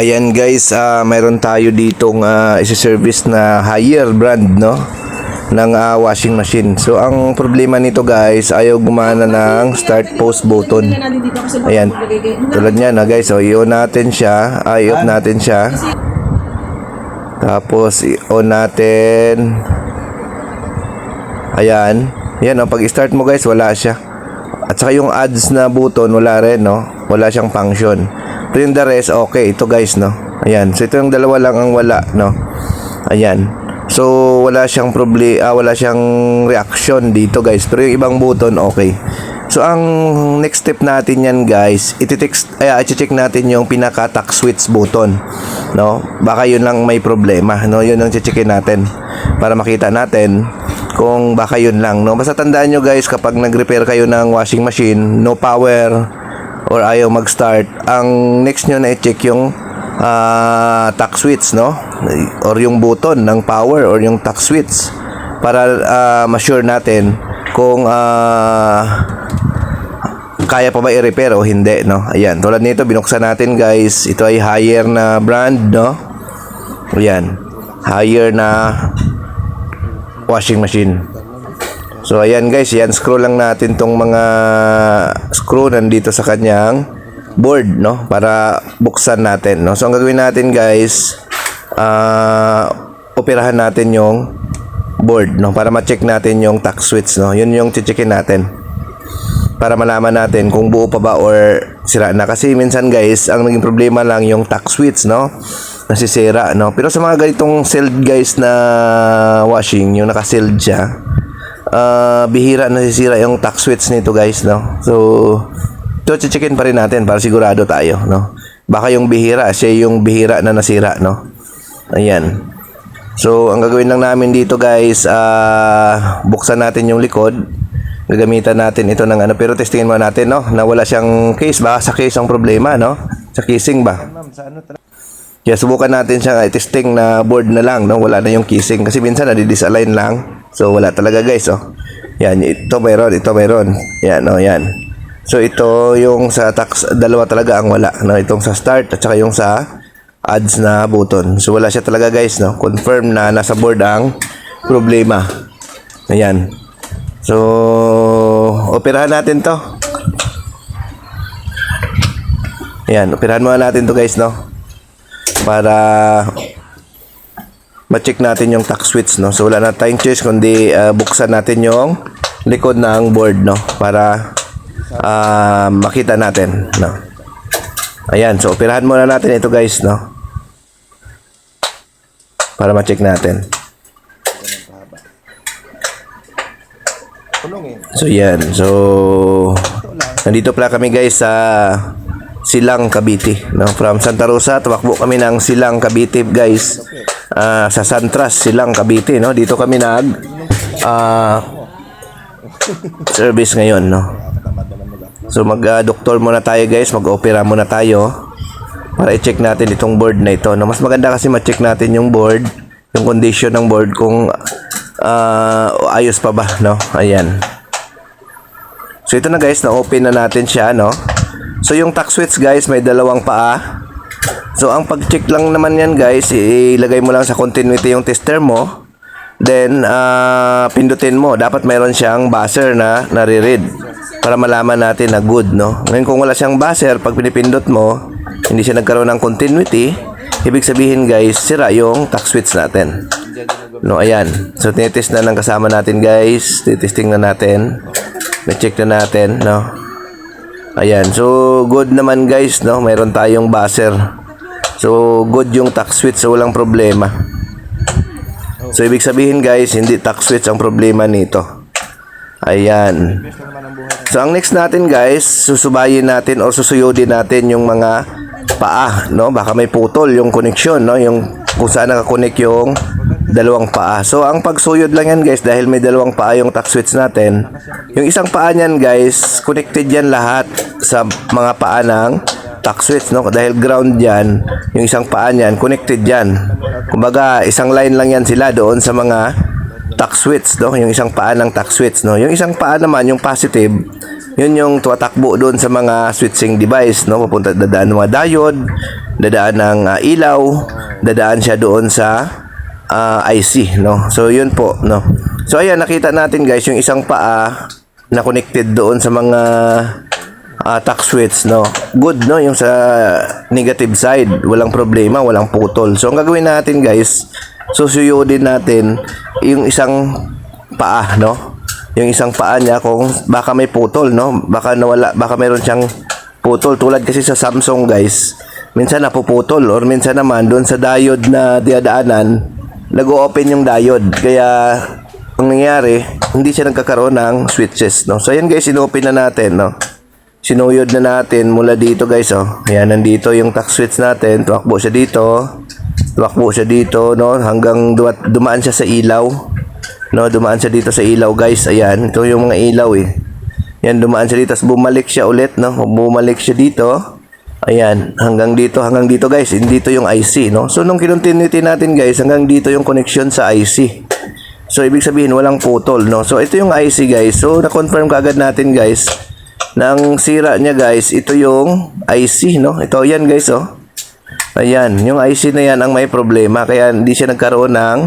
Ayan guys, ah mayroon tayo ditong uh, isi-service na higher brand no ng ah, washing machine. So ang problema nito guys, ayaw gumana ng start post button. Ayan. Tulad niyan na guys, so i-on natin siya, ay off natin siya. Tapos i-on natin. Ayan. Yan oh, pag start mo guys, wala siya. Saka yung ads na button, wala rin, no? Wala siyang function. Pero yung the rest, okay. Ito guys, no? Ayan. So, ito yung dalawa lang ang wala, no? Ayan. So, wala siyang proble ah, wala siyang reaction dito, guys. Pero yung ibang button, okay. So, ang next step natin yan, guys, iti-text, ay, i-check natin yung pinaka-tack switch button, no? Baka yun lang may problema, no? Yun ang checkin natin para makita natin kung baka yun lang, no? Basta tandaan nyo, guys, kapag nag-repair kayo ng washing machine, no power, or ayaw mag-start, ang next nyo na i-check yung ah, tack switch, no? Or yung button ng power or yung tack switch para ah, ma-sure natin kung ah, kaya pa ba i-repair o hindi, no? Ayan, tulad nito, binuksan natin, guys. Ito ay higher na brand, no? Ayan, higher na washing machine. So ayan guys, yan screw lang natin tong mga screw nandito sa kanyang board no para buksan natin no. So ang gagawin natin guys, ah operahan natin yung board no para ma-check natin yung tack switch no. Yun yung checkin natin. Para malaman natin kung buo pa ba or sira na kasi minsan guys, ang naging problema lang yung tack switch no. Nasisira no. Pero sa mga ganitong sealed guys na washing, yung naka-sealed siya, ah bihira nasisira yung tack switch nito guys no? So ito checkin pa rin natin para sigurado tayo no? Baka yung bihira siya yung bihira na nasira no? Ayan. So ang gagawin lang namin dito guys ah buksan natin yung likod. Gagamitan natin ito ng ano pero testingin muna natin no? Na wala siyang case baka sa case ang problema no? Sa casing ba kaya subukan natin siya i-testing na board na lang, no? Wala na yung kissing. Kasi minsan nadi-disalign lang. So, wala talaga guys, oh. Yan, ito mayroon, ito mayroon. Yan, oh, yan. So, ito yung sa tax, dalawa talaga ang wala. No? Itong sa start at saka yung sa ads na button. So, wala siya talaga guys, no? Confirm na nasa board ang problema. Ayan. So, operahan natin to. Ayan, operahan muna natin to guys, no? Para ma-check natin yung tack switch no. So wala na tayong choice kundi ah, buksan natin yung likod ng board no para ah, makita natin no. Ayan, so operahan muna natin ito guys no. Para ma-check natin. So yan, so nandito pala kami guys sa Silang Cavite no? From Santa Rosa tumakbo kami ng Silang Cavite guys. Ah, sa Santras Silang Cavite no? Dito kami nag ah, service ngayon no? So mag ah, doktor muna tayo guys. Mag-opera muna tayo para i-check natin itong board na ito no? Mas maganda kasi ma-check natin yung board yung condition ng board kung ah, ayos pa ba no? Ayan. So ito na guys. Na open na natin siya no So yung tack switch guys may dalawang paa. So ang pag-check lang naman yan guys, ilagay mo lang sa continuity yung tester mo. Then ah, pindutin mo. Dapat mayroon siyang buzzer na nare-read para malaman natin na good, no? Ngayon kung wala siyang buzzer, pag pinipindot mo, hindi siya nagkaroon ng continuity, ibig sabihin guys, sira yung tack switch natin. No, ayan. So tinitest na ng kasama natin guys. Titesting na natin. Na-check na natin, no? Ayan, so good naman guys, no? Mayroon tayong buzzer. So good yung tack switch, so walang problema. So ibig sabihin guys, hindi tack switch ang problema nito. Ayan. So ang next natin guys, susubayin natin o susuyodin natin yung mga paa, no? Baka may putol yung connection, no? Yung kung saan nakakonect yung dalawang paa. So ang pagsuyod lang yan guys dahil may dalawang paa yung tack switch natin. Yung isang paa niyan guys, connected yan lahat sa mga paa ng tack switch no dahil ground yan yung isang paa niyan connected yan kumbaga isang line lang yan sila doon sa mga tack switch no yung isang paa ng tack switch no yung isang paa naman yung positive yun yung tumatakbo doon sa mga switching device, no? Papunta dadaan ng mga diode, dadaan ng ah, ilaw, dadaan siya doon sa ah, IC, no? So yun po, no. So ayan nakita natin guys yung isang paa na connected doon sa mga ah, tack switch, no. Good, no, yung sa negative side, walang problema, walang putol. So ang gagawin natin guys, susuyodin natin yung isang paa, no? Yung isang paa niya kung baka may putol, no? Baka nawala, baka meron siyang putol tulad kasi sa Samsung, guys. Minsan napuputol or minsan naman doon sa diode na diadaanan, nag-open yung diode. Kaya ang nangyayari, hindi siya nagkakaroon ng switches, no? So ayan guys, inopen na natin, no? Sinuyod na natin mula dito guys, oh. Ayan, nandito yung tack switch natin. Tumakbo siya dito. Tumakbo siya dito, no? Hanggang dumaan siya sa ilaw. No, dumaan siya dito sa ilaw, guys. Ayan, ito yung mga ilaw eh. Yan, dumaan siya dito. Tapos bumalik siya ulit, no? Bumalik siya dito. Ayan, hanggang dito, hanggang dito, guys. Dito yung IC, no? So, nung kinontinuity natin, guys, hanggang dito yung connection sa IC. So, ibig sabihin, walang putol, no? So, ito yung IC, guys. So, na-confirm kagad natin, guys, na ang sira niya, guys, ito yung IC, no? Ito, yan, guys, oh. Ayan, yung IC na yan ang may problema. Kaya hindi siya nagkaroon ng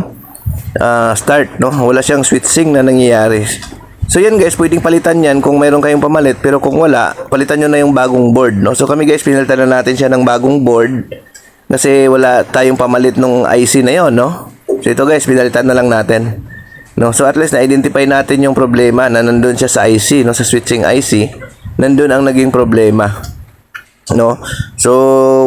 ah, start, no? Wala siyang switching na nangyayari. So yan guys, pwedeng palitan yan kung mayroon kayong pamalit. Pero kung wala, palitan nyo na yung bagong board, no? So kami guys, pinalitan na natin siya ng bagong board. Kasi wala tayong pamalit nung IC na yon, no? So ito guys, pinalitan na lang natin. No? So at least na-identify natin yung problema na nandun siya sa IC, no? Sa switching IC. Nandun ang naging problema no so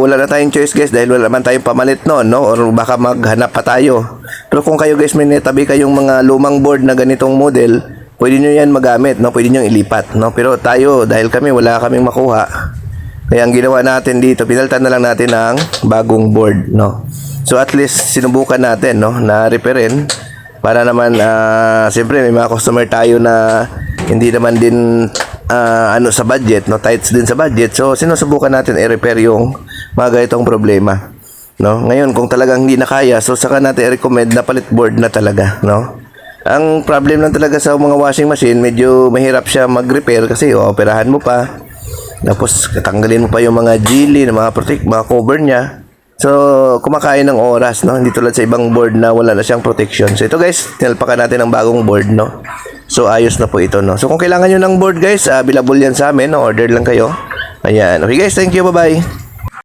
wala na tayong choice guys dahil wala man tayong pamalit noon no or baka maghanap pa tayo pero kung kayo guys may netabi kayong mga lumang board na ganitong model pwede nyo yan magamit no? Pwede nyo ilipat no? Pero tayo dahil kami wala kaming makuha. Kaya ang ginawa natin dito pinalitan na lang natin ng bagong board no? So at least sinubukan natin no? Na repairin para naman ah siyempre may mga customer tayo na hindi naman din ah, ano sa budget no? Tights din sa budget. So sinusubukan natin i-repair yung mga ganitong problema no? Ngayon kung talagang hindi na kaya so saka natin i-recommend na palit board na talaga no ang problem lang talaga sa mga washing machine medyo mahirap siya mag-repair kasi operahan mo pa tapos tatanggalin mo pa yung mga jilly, mga protect, mga cover niya. So, kumakain ng oras, no? Hindi tulad sa ibang board na wala na siyang protection. So, ito guys, tinalpakan natin ng bagong board, no? So, ayos na po ito, no? So, kung kailangan nyo ng board, guys, available yan sa amin, no? Order lang kayo. Ayan. Okay guys, thank you. Bye-bye.